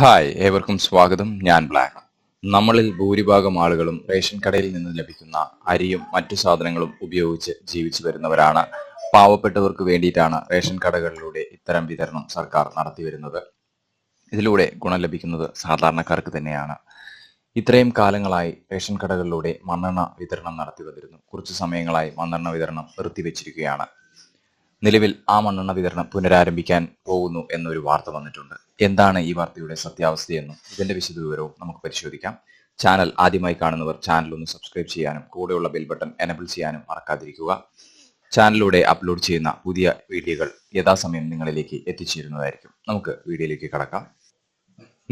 Hi ഏവർക്കും സ്വാഗതം. ഞാൻ ബ്ലാക്ക്. നമ്മളിൽ ഭൂരിഭാഗം ആളുകളും റേഷൻ കടയിൽ നിന്ന് ലഭിക്കുന്ന അരിയും മറ്റു സാധനങ്ങളും ഉപയോഗിച്ച് ജീവിച്ചു വരുന്നവരാണ്. പാവപ്പെട്ടവർക്ക് വേണ്ടിയിട്ടാണ് റേഷൻ കടകളിലൂടെ ഇത്തരം വിതരണം സർക്കാർ നടത്തി വരുന്നത്. ഇതിലൂടെ ഗുണം ലഭിക്കുന്നത് സാധാരണക്കാർക്ക് തന്നെയാണ്. ഇത്രയും കാലങ്ങളായി റേഷൻ കടകളിലൂടെ മണ്ണെണ്ണ വിതരണം നടത്തി വന്നിരുന്നു. കുറച്ചു സമയങ്ങളായി മണ്ണെണ്ണ വിതരണം നിർത്തിവെച്ചിരിക്കുകയാണ്. നിലവിൽ ആ മണ്ണെണ്ണ വിതരണം പുനരാരംഭിക്കാൻ പോകുന്നു എന്നൊരു വാർത്ത വന്നിട്ടുണ്ട്. എന്താണ് ഈ വാർത്തയുടെ സത്യാവസ്ഥയെന്നും ഇതിന്റെ വിശദവിവരവും നമുക്ക് പരിശോധിക്കാം. ചാനൽ ആദ്യമായി കാണുന്നവർ ചാനൽ ഒന്ന് സബ്സ്ക്രൈബ് ചെയ്യാനും കൂടെയുള്ള ബെൽ ബട്ടൺ എനബിൾ ചെയ്യാനും മറക്കാതിരിക്കുക. ചാനലിലൂടെ അപ്ലോഡ് ചെയ്യുന്ന പുതിയ വീഡിയോകൾ യഥാസമയം നിങ്ങളിലേക്ക് എത്തിച്ചേരുന്നതായിരിക്കും. നമുക്ക് വീഡിയോയിലേക്ക് കടക്കാം.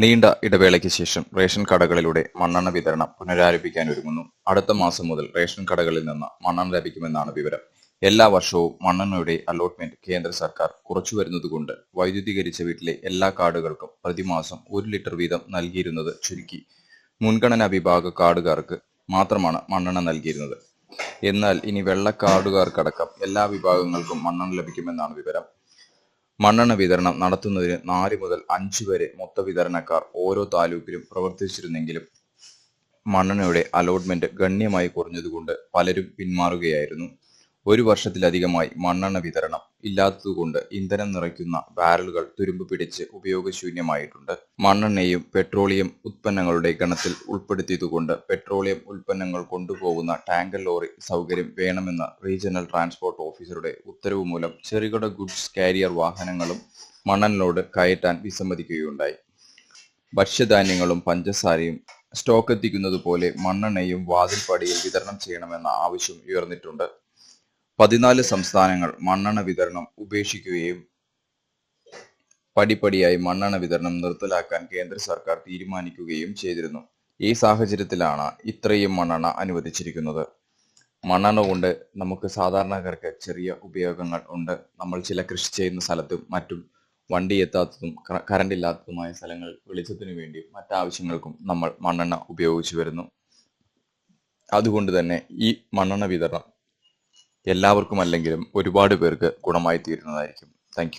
നീണ്ട ഇടവേളയ്ക്ക് ശേഷം റേഷൻ കടകളിലൂടെ മണ്ണെണ്ണ വിതരണം പുനരാരംഭിക്കാൻ ഒരുങ്ങുന്നു. അടുത്ത മാസം മുതൽ റേഷൻ കടകളിൽ നിന്ന് മണ്ണെണ്ണ ലഭിക്കുമെന്നാണ് വിവരം. എല്ലാ വർഷവും മണ്ണെണ്ണയുടെ അലോട്ട്മെന്റ് കേന്ദ്ര സർക്കാർ കുറച്ചു വരുന്നതുകൊണ്ട് വൈദ്യുതീകരിച്ച വീട്ടിലെ എല്ലാ കാർഡുകൾക്കും പ്രതിമാസം ഒരു ലിറ്റർ വീതം നൽകിയിരുന്നത് ചുരുക്കി. മുൻഗണനാ വിഭാഗ കാർഡുകാർക്ക് മാത്രമാണ് മണ്ണെണ്ണ നൽകിയിരുന്നത്. എന്നാൽ ഇനി വെള്ള കാർഡുകാർക്കടക്കം എല്ലാ വിഭാഗങ്ങൾക്കും മണ്ണെണ്ണ ലഭിക്കുമെന്നാണ് വിവരം. മണ്ണെണ്ണ വിതരണം നടത്തുന്നതിന് നാല് മുതൽ അഞ്ച് വരെ മൊത്ത വിതരണക്കാർ ഓരോ താലൂക്കിലും പ്രവർത്തിച്ചിരുന്നെങ്കിലും മണ്ണെണ്ണയുടെ അലോട്ട്മെന്റ് ഗണ്യമായി കുറഞ്ഞതുകൊണ്ട് പലരും പിന്മാറുകയായിരുന്നു. ഒരു വർഷത്തിലധികമായി മണ്ണെണ്ണ വിതരണം ഇല്ലാത്തതുകൊണ്ട് ഇന്ധനം നിറയ്ക്കുന്ന ബാരലുകൾ തുരുമ്പ് പിടിച്ച് ഉപയോഗശൂന്യമായിട്ടുണ്ട്. മണ്ണെണ്ണയും പെട്രോളിയം ഉത്പന്നങ്ങളുടെ ഗണത്തിൽ ഉൾപ്പെടുത്തിയതുകൊണ്ട് പെട്രോളിയം ഉൽപ്പന്നങ്ങൾ കൊണ്ടുപോകുന്ന ടാങ്കർ ലോറി സൗകര്യം വേണമെന്ന റീജിയണൽ ട്രാൻസ്പോർട്ട് ഓഫീസറുടെ ഉത്തരവ് മൂലം ചെറുകിട ഗുഡ്സ് കാരിയർ വാഹനങ്ങളും മണ്ണെണ്ണോട് കയറ്റാൻ വിസമ്മതിക്കുകയുണ്ടായി. ഭക്ഷ്യധാന്യങ്ങളും പഞ്ചസാരയും സ്റ്റോക്ക് എത്തിക്കുന്നത് പോലെ മണ്ണെണ്ണയും വാതിൽപ്പടിയിൽ വിതരണം ചെയ്യണമെന്ന ആവശ്യം ഉയർന്നിട്ടുണ്ട്. പതിനാല് സംസ്ഥാനങ്ങൾ മണ്ണെണ്ണ വിതരണം ഉപേക്ഷിക്കുകയും പടിപ്പടിയായി മണ്ണെണ്ണ വിതരണം നിർത്തലാക്കാൻ കേന്ദ്ര സർക്കാർ തീരുമാനിക്കുകയും ചെയ്തിരുന്നു. ഈ സാഹചര്യത്തിലാണ് ഇത്രയും മണ്ണെണ്ണ അനുവദിച്ചിരിക്കുന്നത്. മണ്ണെണ്ണ കൊണ്ട് നമുക്ക് സാധാരണക്കാർക്ക് ചെറിയ ഉപയോഗങ്ങൾ ഉണ്ട്. നമ്മൾ ചില കൃഷി ചെയ്യുന്ന സ്ഥലത്തും മറ്റും വണ്ടി എത്താത്തതും കറണ്ട് ഇല്ലാത്തതുമായ സ്ഥലങ്ങൾ വെളിച്ചത്തിനു വേണ്ടിയും മറ്റാവശ്യങ്ങൾക്കും നമ്മൾ മണ്ണെണ്ണ ഉപയോഗിച്ചു വരുന്നു. അതുകൊണ്ട് തന്നെ ഈ മണ്ണെണ്ണ വിതരണം എല്ലാവർക്കും അല്ലെങ്കിലും ഒരുപാട് പേർക്ക് ഗുണമായി തീരുന്നതായിരിക്കും താങ്ക്